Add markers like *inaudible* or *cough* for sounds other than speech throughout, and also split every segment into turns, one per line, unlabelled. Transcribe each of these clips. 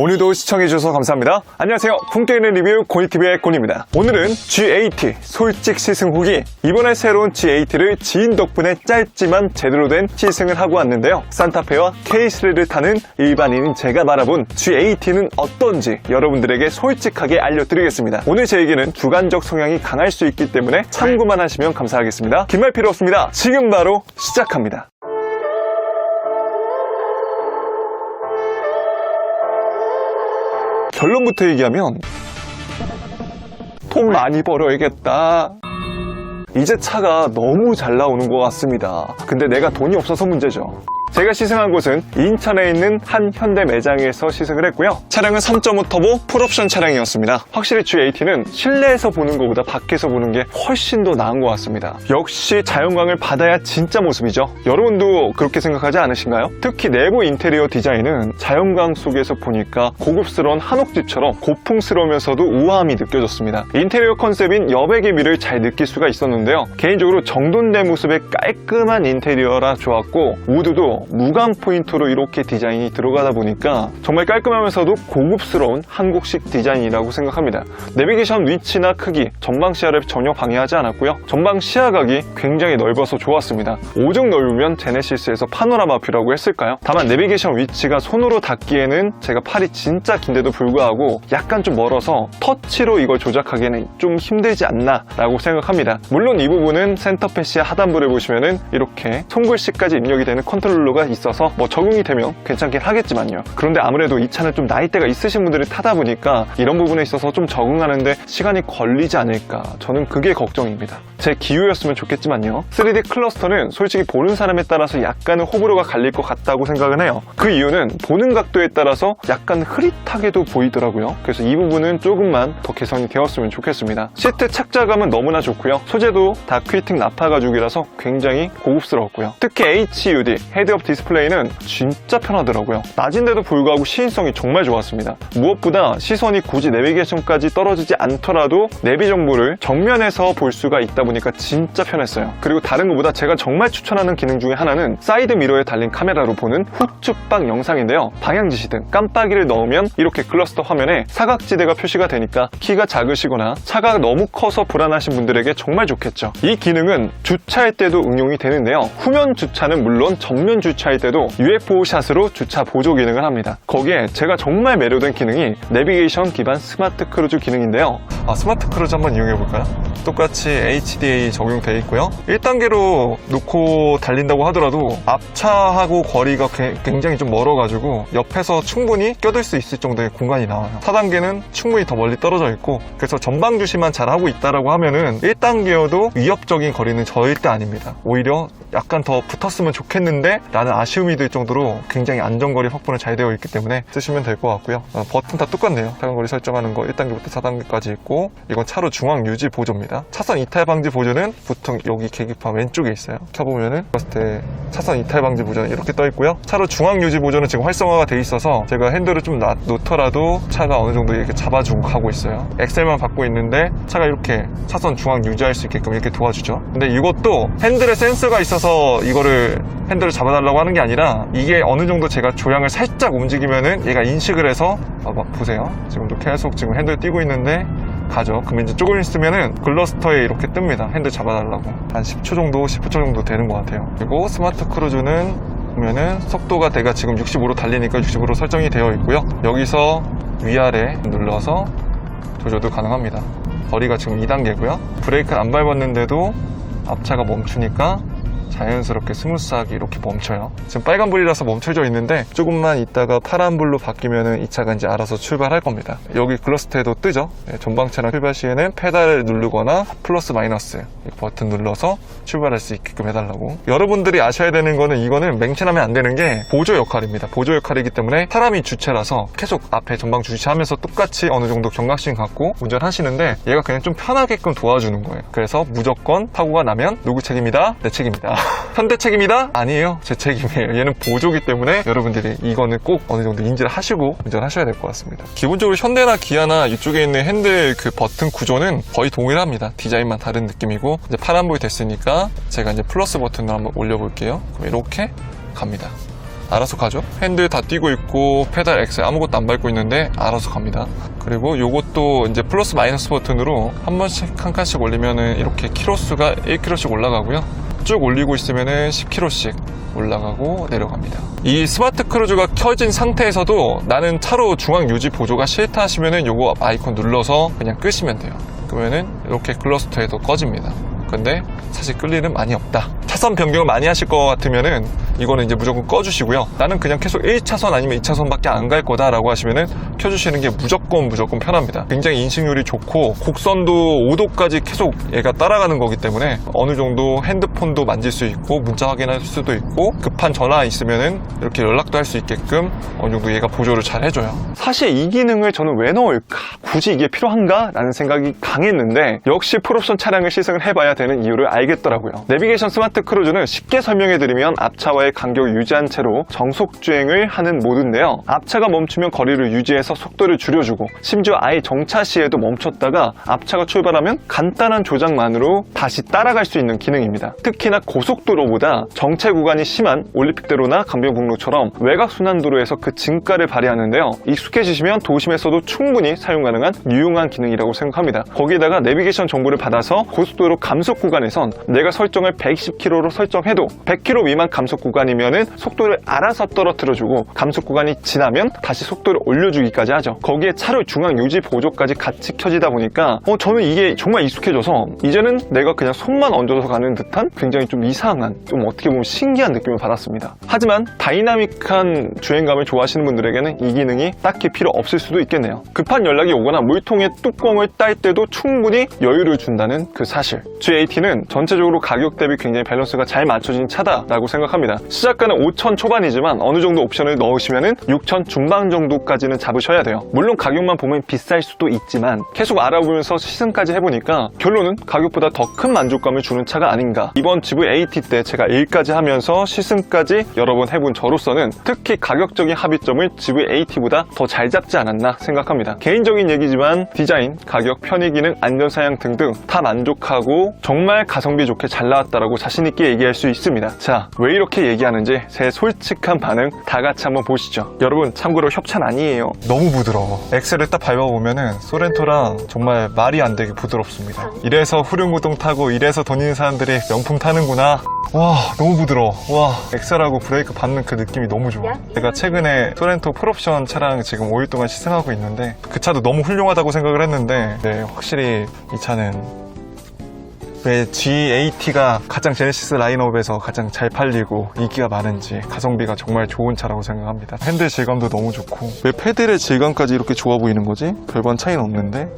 오늘도 시청해주셔서 감사합니다. 안녕하세요. 있는 리뷰 고니TV의 고니입니다. 오늘은 G80 솔직 시승 후기. 이번에 새로운 G80를 지인 덕분에 짧지만 제대로 된 시승을 하고 왔는데요. 산타페와 K3를 타는 일반인인 제가 말아본 G80는 어떤지 여러분들에게 솔직하게 알려드리겠습니다. 오늘 제 얘기는 주관적 성향이 강할 수 있기 때문에 참고만 하시면 감사하겠습니다. 긴 말 필요 없습니다. 지금 바로 시작합니다. 결론부터 얘기하면 돈 많이 벌어야겠다. 이제 차가 너무 잘 나오는 것 같습니다. 근데 내가 돈이 없어서 문제죠. 제가 시승한 곳은 인천에 있는 한 현대 매장에서 시승을 했고요. 차량은 3.5 터보 풀옵션 차량이었습니다. 확실히 G80는 실내에서 보는 것보다 밖에서 보는 게 훨씬 더 나은 것 같습니다. 역시 자연광을 받아야 진짜 모습이죠. 여러분도 그렇게 생각하지 않으신가요? 특히 내부 인테리어 디자인은 자연광 속에서 보니까 고급스러운 한옥집처럼 고풍스러우면서도 우아함이 느껴졌습니다. 인테리어 컨셉인 여백의 미를 잘 느낄 수가 있었는데요. 개인적으로 정돈된 모습의 깔끔한 인테리어라 좋았고 우드도 무광 포인트로 이렇게 디자인이 들어가다 보니까 정말 깔끔하면서도 고급스러운 한국식 디자인이라고 생각합니다. 내비게이션 위치나 크기, 전방 시야를 전혀 방해하지 않았고요. 전방 시야각이 굉장히 넓어서 좋았습니다. 오직 넓으면 제네시스에서 파노라마 뷰라고 했을까요? 다만 내비게이션 위치가 손으로 닿기에는 제가 팔이 진짜 긴데도 불구하고 약간 좀 멀어서 터치로 이걸 조작하기에는 좀 힘들지 않나 라고 생각합니다. 물론 이 부분은 센터패시아 하단부를 보시면은 이렇게 손글씨까지 입력이 되는 컨트롤러가 있어서 뭐 적용이 되면 괜찮긴 하겠지만요. 그런데 아무래도 이 차는 좀 나이대가 있으신 분들이 타다 보니까 이런 부분에 있어서 좀 적응하는데 시간이 걸리지 않을까 저는 그게 걱정입니다. 제 기호였으면 좋겠지만요. 3D 클러스터는 솔직히 보는 사람에 따라서 약간은 호불호가 갈릴 것 같다고 생각은 해요. 그 이유는 보는 각도에 따라서 약간 흐릿하게도 보이더라고요. 그래서 이 부분은 조금만 더 개선이 되었으면 좋겠습니다. 시트 착자감은 너무나 좋고요. 소재도 다큐이팅 나파 가죽이라서 굉장히 고급스러웠고요. 특히 HUD 헤드업 디스플레이는 진짜 편하더라고요. 낮인데도 불구하고 시인성이 정말 좋았습니다. 무엇보다 시선이 굳이 내비게이션까지 떨어지지 않더라도 내비 정보를 정면에서 볼 수가 있다 보니까 진짜 편했어요. 그리고 다른 것보다 제가 정말 추천하는 기능 중에 하나는 사이드 미러에 달린 카메라로 보는 후측방 영상인데요. 방향지시등 깜빡이를 넣으면 이렇게 클러스터 화면에 사각지대가 표시가 되니까 키가 작으시거나 차가 너무 커서 불안하신 분들에게 정말 좋겠죠. 이 기능은 주차할 때도 응용이 되는데요. 후면 주차는 물론 정면 주차 할 때도 UFO 샷으로 주차 보조 기능을 합니다. 거기에 제가 정말 매료된 기능이 내비게이션 기반 스마트 크루즈 기능인데요. 아, 스마트 크루즈 한번 이용해 볼까요? 똑같이 HDA 적용되어 있고요. 1단계로 놓고 달린다고 하더라도 앞차하고 거리가 게- 굉장히 좀 멀어가지고 옆에서 충분히 껴들 수 있을 정도의 공간이 나와요. 4단계는 충분히 더 멀리 떨어져 있고 그래서 전방 주시만 잘하고 있다라고 하면은 1단계여도 위협적인 거리는 절대 아닙니다. 오히려 약간 더 붙었으면 좋겠는데 라는 아쉬움이 들 정도로 굉장히 안전거리 확보는 잘 되어 있기 때문에 쓰시면 될 것 같고요. 어, 버튼 다 똑같네요. 차간거리 설정하는 거 1단계부터 4단계까지 있고 이건 차로 중앙 유지 보조입니다. 차선 이탈 방지 보조는 보통 여기 계기판 왼쪽에 있어요. 켜보면은 봤을 때 차선 이탈 방지 보조는 이렇게 떠 있고요. 차로 중앙 유지 보조는 지금 활성화가 돼 있어서 제가 핸들을 좀 놔- 놓더라도 차가 어느 정도 이렇게 잡아주고 가고 있어요. 엑셀만 받고 있는데 차가 이렇게 차선 중앙 유지할 수 있게끔 이렇게 도와주죠. 근데 이것도 핸들에 센서가 있어서 이거를 핸들을 잡아달라 고 하는 게 아니라 이게 어느 정도 제가 조향을 살짝 움직이면은 얘가 인식을 해서 봐봐 보세요. 지금도 계속 지금 핸들 띄고 있는데 가죠. 그러면 이제 조금 있으면은 클러스터에 이렇게 뜹니다. 핸들 잡아달라고. 한 10초 정도, 15초 정도 되는 것 같아요. 그리고 스마트 크루즈는 보면은 속도가 내가 지금 65로 달리니까 65로 설정이 되어 있고요. 여기서 위아래 눌러서 조절도 가능합니다. 거리가 지금 2단계고요. 브레이크는 안 밟았는데도 앞차가 멈추니까 자연스럽게 스무스하게 이렇게 멈춰요. 지금 빨간불이라서 멈춰져 있는데 조금만 있다가 파란불로 바뀌면은 이 차가 이제 알아서 출발할 겁니다. 여기 글러스트에도 뜨죠. 네, 전방차량 출발 시에는 페달을 누르거나 플러스 마이너스 이 버튼 눌러서 출발할 수 있게끔 해달라고. 여러분들이 아셔야 되는 거는 이거는 맹신하면 안 되는 게 보조 역할입니다. 보조 역할이기 때문에 사람이 주체라서 계속 앞에 전방 주차하면서 똑같이 어느 정도 경각심 갖고 운전하시는데 얘가 그냥 좀 편하게끔 도와주는 거예요. 그래서 무조건 사고가 나면 누구 책임이다? 내 책임이다. 현대 책임이다? 아니에요. 제 책임이에요. 얘는 보조기 때문에 여러분들이 이거는 꼭 어느 정도 인지를 하시고 운전하셔야 될 것 같습니다. 기본적으로 현대나 기아나 이쪽에 있는 핸들 그 버튼 구조는 거의 동일합니다. 디자인만 다른 느낌이고 이제 파란불이 됐으니까 제가 이제 플러스 버튼을 한번 올려볼게요. 그럼 이렇게 갑니다. 알아서 가죠. 핸들 다 띄고 있고 페달 엑셀 아무것도 안 밟고 있는데 알아서 갑니다. 그리고 요것도 이제 플러스 마이너스 버튼으로 한 번씩 한 칸씩 올리면은 이렇게 키로수가 1km씩 올라가고요. 쭉 올리고 있으면은 10km씩 올라가고 내려갑니다. 이 스마트 크루즈가 켜진 상태에서도 나는 차로 중앙 유지 보조가 싫다 하시면은 요거 아이콘 눌러서 그냥 끄시면 돼요. 그러면은 이렇게 클러스터에도 꺼집니다. 근데 사실 끌 일은 많이 없다. 차선 변경을 많이 하실 것 같으면은 이거는 이제 무조건 꺼주시고요. 나는 그냥 계속 1차선 아니면 2차선밖에 안 갈 거다라고 하시면은 켜주시는 게 무조건 무조건 편합니다. 굉장히 인식률이 좋고 곡선도 5도까지 계속 얘가 따라가는 거기 때문에 어느 정도 핸드폰도 만질 수 있고 문자 확인할 수도 있고 급한 전화 있으면은 이렇게 연락도 할 수 있게끔 어느 정도 얘가 보조를 잘 해줘요. 사실 이 기능을 저는 왜 넣을까? 굳이 이게 필요한가? 라는 생각이 강했는데 역시 풀옵션 차량을 시승을 해봐야 되는 이유를 알겠더라고요. 내비게이션 스마트 크루즈는 쉽게 설명해드리면 앞차와의 간격을 유지한 채로 정속 주행을 하는 모드인데요. 앞차가 멈추면 거리를 유지해서 속도를 줄여주고 심지어 아예 정차 시에도 멈췄다가 앞차가 출발하면 간단한 조작만으로 다시 따라갈 수 있는 기능입니다. 특히나 고속도로보다 정체 구간이 심한 올림픽대로나 강변북로처럼 외곽 순환도로에서 그 진가를 발휘하는데요. 익숙해지시면 도심에서도 충분히 사용 가능한 유용한 기능이라고 생각합니다. 거기에다가 내비게이션 정보를 받아서 고속도로 감속 구간에선 내가 설정을 110km 로 설정해도 100km 미만 감속 구간이면은 속도를 알아서 떨어뜨려주고 감속 구간이 지나면 다시 속도를 올려주기까지 하죠. 거기에 차로 중앙 유지 보조까지 같이 켜지다 보니까 어, 저는 이게 정말 익숙해져서 이제는 내가 그냥 손만 얹어서 가는 듯한 굉장히 좀 이상한 좀 어떻게 보면 신기한 느낌을 받았습니다. 하지만 다이나믹한 주행감을 좋아하시는 분들에게는 이 기능이 딱히 필요 없을 수도 있겠네요. 급한 연락이 오거나 물통의 뚜껑을 딸 때도 충분히 여유를 준다는 그 사실. G80는 전체적으로 가격 대비 굉장히 밸런스 가 잘 맞춰진 차다라고 생각합니다. 시작가는 5천 초반이지만 어느 정도 옵션을 넣으시면은 6천 중반 정도까지는 잡으셔야 돼요. 물론 가격만 보면 비쌀 수도 있지만 계속 알아보면서 시승까지 해보니까 결론은 가격보다 더 큰 만족감을 주는 차가 아닌가. 이번 GV80 때 제가 일까지 하면서 시승까지 여러 번 해본 저로서는 특히 가격적인 합의점을 GV80보다 더 잘 잡지 않았나 생각합니다. 개인적인 얘기지만 디자인, 가격, 편의 기능, 안전사양 등등 다 만족하고 정말 가성비 좋게 잘 나왔다라고 자신있게 얘기할 수 있습니다. 자, 왜 이렇게 얘기하는지 제 솔직한 반응 다 같이 한번 보시죠. 여러분, 참고로 협찬 아니에요. 너무 부드러워. 엑셀을 딱 밟아보면은 소렌토랑 정말 말이 안 되게 부드럽습니다. 이래서 후륜구동 타고 이래서 돈 있는 사람들이 명품 타는구나. 와, 너무 부드러워. 와, 엑셀하고 브레이크 받는 그 느낌이 너무 좋아. 제가 최근에 소렌토 풀옵션 차량 지금 5일 동안 시승하고 있는데 그 차도 너무 훌륭하다고 생각을 했는데 네, 확실히 이 차는 왜 G80가 가장 제네시스 라인업에서 가장 잘 팔리고 인기가 많은지 가성비가 정말 좋은 차라고 생각합니다. 핸들 질감도 너무 좋고 왜 패들의 질감까지 이렇게 좋아 보이는 거지? 별반 차이는 없는데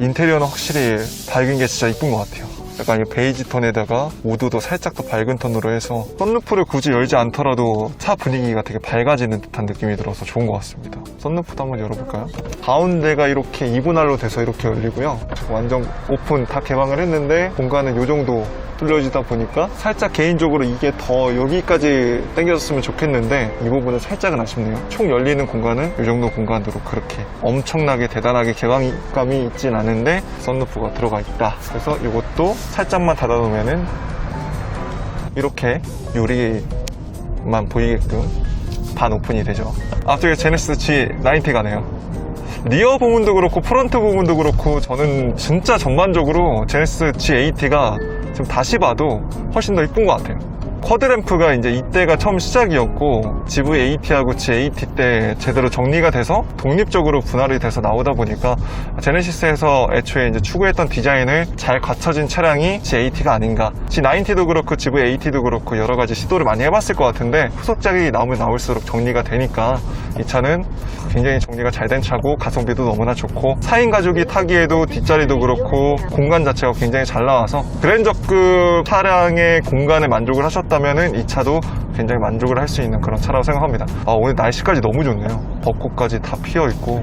인테리어는 확실히 밝은 게 진짜 이쁜 것 같아요. 약간 이 베이지 톤에다가 우드도 살짝 더 밝은 톤으로 해서 썬루프를 굳이 열지 않더라도 차 분위기가 되게 밝아지는 듯한 느낌이 들어서 좋은 것 같습니다. 썬루프도 한번 열어볼까요? 가운데가 이렇게 이분할로 돼서 이렇게 열리고요. 완전 오픈 다 개방을 했는데 공간은 이 정도 뚫려지다 보니까 살짝 개인적으로 이게 더 여기까지 당겨졌으면 좋겠는데 이 부분은 살짝은 아쉽네요. 총 열리는 공간은 이 정도 공간으로 그렇게 엄청나게 대단하게 개방감이 있진 않은데 썬루프가 들어가 있다. 그래서 이것도 살짝만 닫아놓으면은 이렇게 유리만 보이게끔 반 오픈이 되죠. 앞쪽에 제네시스 G90 가네요. 리어 부분도 그렇고 프론트 부분도 그렇고 저는 진짜 전반적으로 제네시스 G80가 지금 다시 봐도 훨씬 더 이쁜 것 같아요. 쿼드램프가 이제 이때가 처음 시작이었고 GV80하고 G80 때 제대로 정리가 돼서 독립적으로 분할이 돼서 나오다 보니까 제네시스에서 애초에 이제 추구했던 디자인을 잘 갖춰진 차량이 G80가 아닌가. G90도 그렇고 GV80도 그렇고 여러 가지 시도를 많이 해봤을 것 같은데 후속작이 나오면 나올수록 정리가 되니까 이 차는 굉장히 정리가 잘 된 차고 가성비도 너무나 좋고 4인 가족이 타기에도 뒷자리도 그렇고 공간 자체가 굉장히 잘 나와서 그랜저급 차량의 공간에 만족을 하셨다면 이 차도 굉장히 만족을 할 수 있는 그런 차라고 생각합니다. 아 오늘 날씨까지 너무 좋네요. 벚꽃까지 다 피어 있고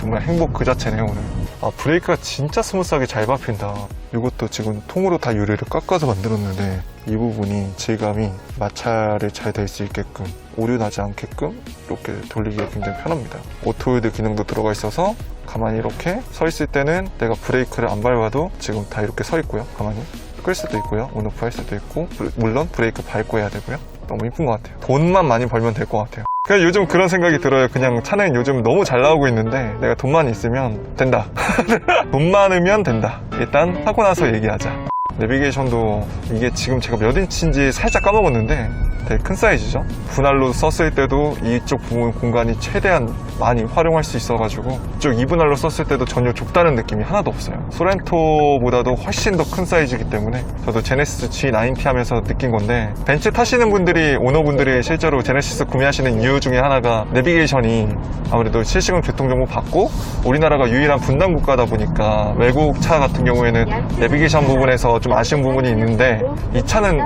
정말 행복 그 자체네요 오늘. 아 브레이크가 진짜 스무스하게 잘 밟힌다. 이것도 지금 통으로 다 유리를 깎아서 만들었는데 이 부분이 질감이 마찰이 잘 될 수 있게끔 오류 나지 않게끔 이렇게 돌리기가 굉장히 편합니다. 오토홀드 기능도 들어가 있어서 가만히 이렇게 서 있을 때는 내가 브레이크를 안 밟아도 지금 다 이렇게 서 있고요. 가만히 끌 수도 있고요. 온오프 할 수도 있고. 물론 브레이크 밟고 해야 되고요 너무 이쁜 것 같아요. 돈만 많이 벌면 될 것 같아요. 그냥 요즘 그런 생각이 들어요. 그냥 차는 요즘 너무 잘 나오고 있는데 내가 돈만 있으면 된다. *laughs* 돈 많으면 된다. 일단 하고 나서 얘기하자. 내비게이션도 이게 지금 제가 몇 인치인지 살짝 까먹었는데 되게 큰 사이즈죠. 분할로 썼을 때도 이쪽 부분 공간이 최대한 많이 활용할 수 있어가지고 이쪽 2분할로 썼을 때도 전혀 좁다는 느낌이 하나도 없어요. 소렌토보다도 훨씬 더 큰 사이즈이기 때문에 저도 제네시스 G90 하면서 느낀 건데 벤츠 타시는 분들이 오너분들이 실제로 제네시스 구매하시는 이유 중에 하나가 내비게이션이 아무래도 실시간 교통정보 받고 우리나라가 유일한 분단 국가다 보니까 외국 차 같은 경우에는 내비게이션 부분에서 좀 아쉬운 부분이 있는데 이 차는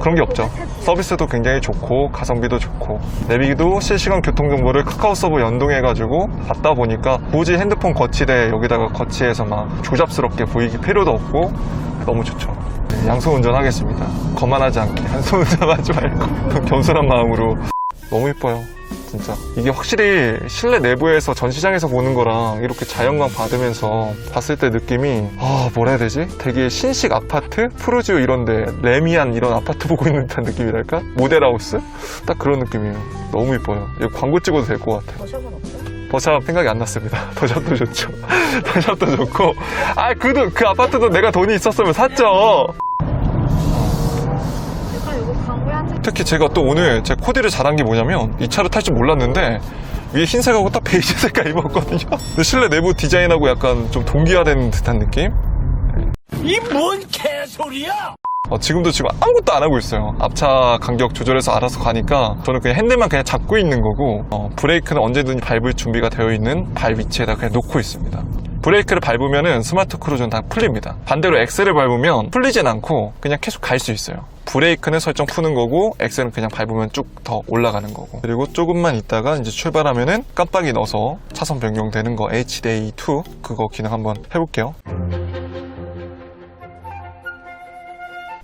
그런 게 없죠. 서비스도 굉장히 좋고 가성비도 좋고 내비도 실시간 교통 정보를 카카오 서버 연동해 가지고 받다 보니까 굳이 핸드폰 거치대 여기다가 거치해서 막 조잡스럽게 보이기 필요도 없고 너무 좋죠. 양손 운전하겠습니다. 거만하지 않게 *laughs* 한 손 운전하지 말고 겸손한 마음으로 너무 이뻐요. 진짜 이게 확실히 실내 내부에서 전시장에서 보는 거랑 이렇게 자연광 받으면서 봤을 때 느낌이 아 뭐라 해야 되지? 되게 신식 아파트? 푸르지오 이런데 레미안 이런 아파트 *laughs* 보고 있는 듯한 느낌이랄까? 모델하우스? 딱 그런 느낌이에요 너무 이뻐요 이거 광고 찍어도 될 것 같아요
버샵은 없어요?
버샵 생각이 안 났습니다 *laughs* 버샵도 좋죠 *laughs* 버샵도 좋고 아 그도 그 아파트도 내가 돈이 있었으면 샀죠 특히 제가 또 오늘 제 코디를 잘한 게 뭐냐면 이 차를 탈 줄 몰랐는데 위에 흰색하고 딱 베이지 색깔 입었거든요. 근데 실내 내부 디자인하고 약간 좀 동기화된 듯한 느낌?
이 뭔 개소리야!
어, 지금도 지금 아무것도 안 하고 있어요. 앞차 간격 조절해서 알아서 가니까 저는 그냥 핸들만 그냥 잡고 있는 거고 어, 브레이크는 언제든지 밟을 준비가 되어 있는 발 위치에다 그냥 놓고 있습니다. 브레이크를 밟으면은 스마트 크루즈는 다 풀립니다. 반대로 엑셀을 밟으면 풀리진 않고 그냥 계속 갈 수 있어요. 브레이크는 설정 푸는 거고 엑셀은 그냥 밟으면 쭉 더 올라가는 거고 그리고 조금만 있다가 이제 출발하면은 깜빡이 넣어서 차선 변경되는 거 HDA2 그거 기능 한번 해볼게요.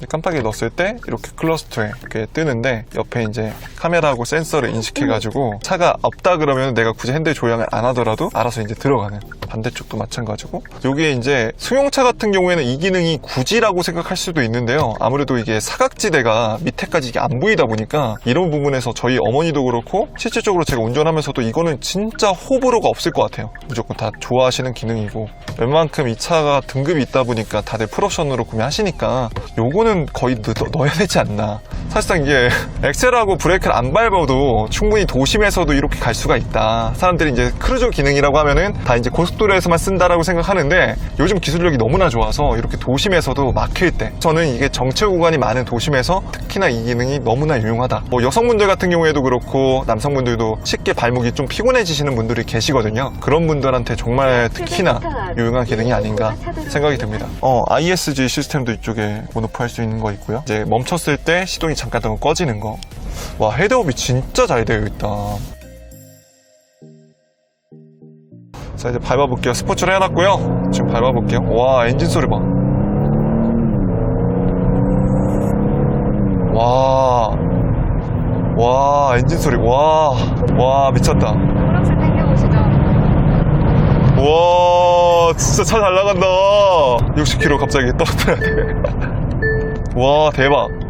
깜빡이 넣었을 때 이렇게 클러스터에 이렇게 뜨는데 옆에 이제 카메라하고 센서를 인식해가지고 차가 없다 그러면 내가 굳이 핸들 조향을 안 하더라도 알아서 이제 들어가는 반대쪽도 마찬가지고. 여기에 이제 승용차 같은 경우에는 이 기능이 굳이라고 생각할 수도 있는데요. 아무래도 이게 사각지대가 밑에까지 이게 안 보이다 보니까 이런 부분에서 저희 어머니도 그렇고 실질적으로 제가 운전하면서도 이거는 진짜 호불호가 없을 것 같아요. 무조건 다 좋아하시는 기능이고. 웬만큼 이 차가 등급이 있다 보니까 다들 풀옵션으로 구매하시니까 요거는 거의 넣, 넣어야 되지 않나. 사실상 이게 *laughs* 엑셀하고 브레이크를 안 밟아도 충분히 도심에서도 이렇게 갈 수가 있다. 사람들이 이제 크루즈 기능이라고 하면은 다 이제 고속도로 에서만 쓴다라고 생각하는데 요즘 기술력이 너무나 좋아서 이렇게 도심에서도 막힐 때 저는 이게 정체 구간이 많은 도심에서 특히나 이 기능이 너무나 유용하다. 뭐 여성분들 같은 경우에도 그렇고 남성분들도 쉽게 발목이 좀 피곤해지시는 분들이 계시거든요. 그런 분들한테 정말 특히나 유용한 기능이 아닌가 생각이 듭니다. 어 ISG 시스템도 이쪽에 온오프 할 수 있는 거 있고요. 이제 멈췄을 때 시동이 잠깐 더 꺼지는 거 와 헤드업이 진짜 잘 되어 있다 자 이제 밟아볼게요 스포츠를 해놨고요 지금 밟아볼게요 와 엔진 소리 봐 와, 와, 엔진 소리, 와, 와, 미쳤다. 와, 진짜 차 잘 나간다. 60km 갑자기 떨어뜨려야 돼. *laughs* 와, 대박.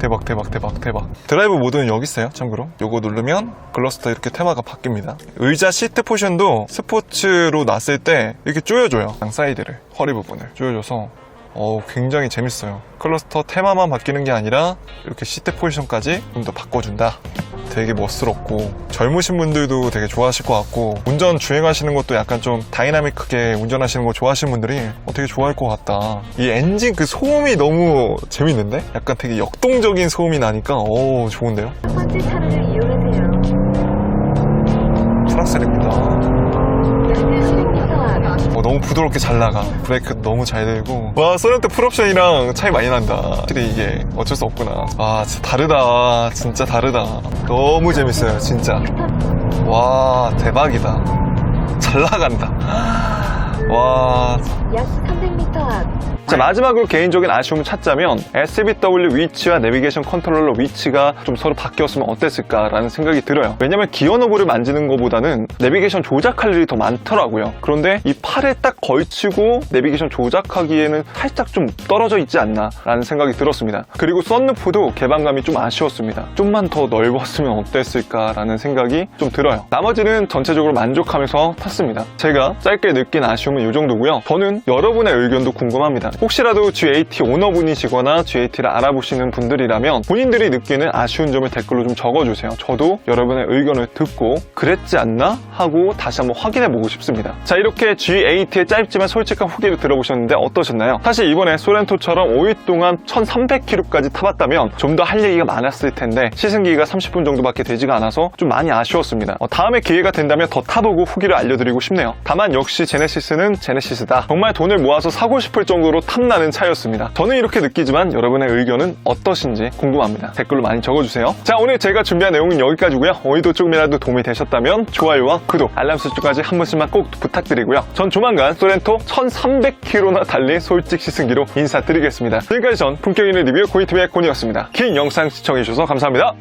대박, 대박, 대박, 대박. 드라이브 모드는 여기 있어요, 참고로. 요거 누르면 글러스터 이렇게 테마가 바뀝니다. 의자 시트 포션도 스포츠로 놨을 때 이렇게 조여줘요. 양 사이드를, 허리 부분을 조여줘서 어, 굉장히 재밌어요. 클러스터 테마만 바뀌는 게 아니라 이렇게 시트 포지션까지 좀 더 바꿔준다. 되게 멋스럽고 젊으신 분들도 되게 좋아하실 것 같고 운전 주행하시는 것도 약간 좀 다이나믹하게 운전하시는 거 좋아하시는 분들이 어, 되게 좋아할 것 같다. 이 엔진 그 소음이 너무 재밌는데? 약간 되게 역동적인 소음이 나니까 오 좋은데요?
첫 번째 차로를 이용하세요.
프랑스입니다.
연료 10m 앞.
어, 너무 부드럽게 잘 나가. 브레이크 너무 잘 되고. 와, 소렌토 풀옵션이랑 차이 많이 난다. 확실히 이게 어쩔 수 없구나. 와, 진짜 다르다. 진짜 다르다. 너무 재밌어요, 진짜. 와, 대박이다. 잘 나간다. *gasps* 와,
약 300m 앞.
자, 마지막으로 개인적인 아쉬움을 찾자면 SBW 위치와 내비게이션 컨트롤러 위치가 좀 서로 바뀌었으면 어땠을까라는 생각이 들어요. 왜냐면 기어 노브를 만지는 것보다는 내비게이션 조작할 일이 더 많더라고요. 그런데 이 팔에 딱 걸치고 내비게이션 조작하기에는 살짝 좀 떨어져 있지 않나라는 생각이 들었습니다. 그리고 썬루프도 개방감이 좀 아쉬웠습니다. 좀만 더 넓었으면 어땠을까라는 생각이 좀 들어요. 나머지는 전체적으로 만족하면서 탔습니다. 제가 짧게 느낀 아쉬움은 이 정도고요. 저는 여러분의 의견도 궁금합니다. 혹시라도 GAT 오너분이시거나 GAT를 알아보시는 분들이라면 본인들이 느끼는 아쉬운 점을 댓글로 좀 적어주세요. 저도 여러분의 의견을 듣고 그랬지 않나 하고 다시 한번 확인해보고 싶습니다. 자 이렇게 GAT의 짧지만 솔직한 후기를 들어보셨는데 어떠셨나요? 사실 이번에 소렌토처럼 5일 동안 1300km까지 타봤다면 좀 더 할 얘기가 많았을 텐데 시승기가 30분 정도밖에 되지가 않아서 좀 많이 아쉬웠습니다. 어, 다음에 기회가 된다면 더 타보고 후기를 알려드리고 싶네요. 다만 역시 제네시스는 제네시스다. 정말 돈을 모아서 사고 싶을 정도로 탐나는 차였습니다. 저는 이렇게 느끼지만 여러분의 의견은 어떠신지 궁금합니다. 댓글로 많이 적어주세요. 자 오늘 제가 준비한 내용은 여기까지고요. 오늘도 조금이라도 도움이 되셨다면 좋아요와 구독, 알람 설정까지 한 번씩만 꼭 부탁드리고요. 전 조만간 소렌토 1300km나 달린 솔직 시승기로 인사드리겠습니다. 지금까지 전 품격 있는 리뷰 고이트의 콘이었습니다. 긴 영상 시청해주셔서 감사합니다.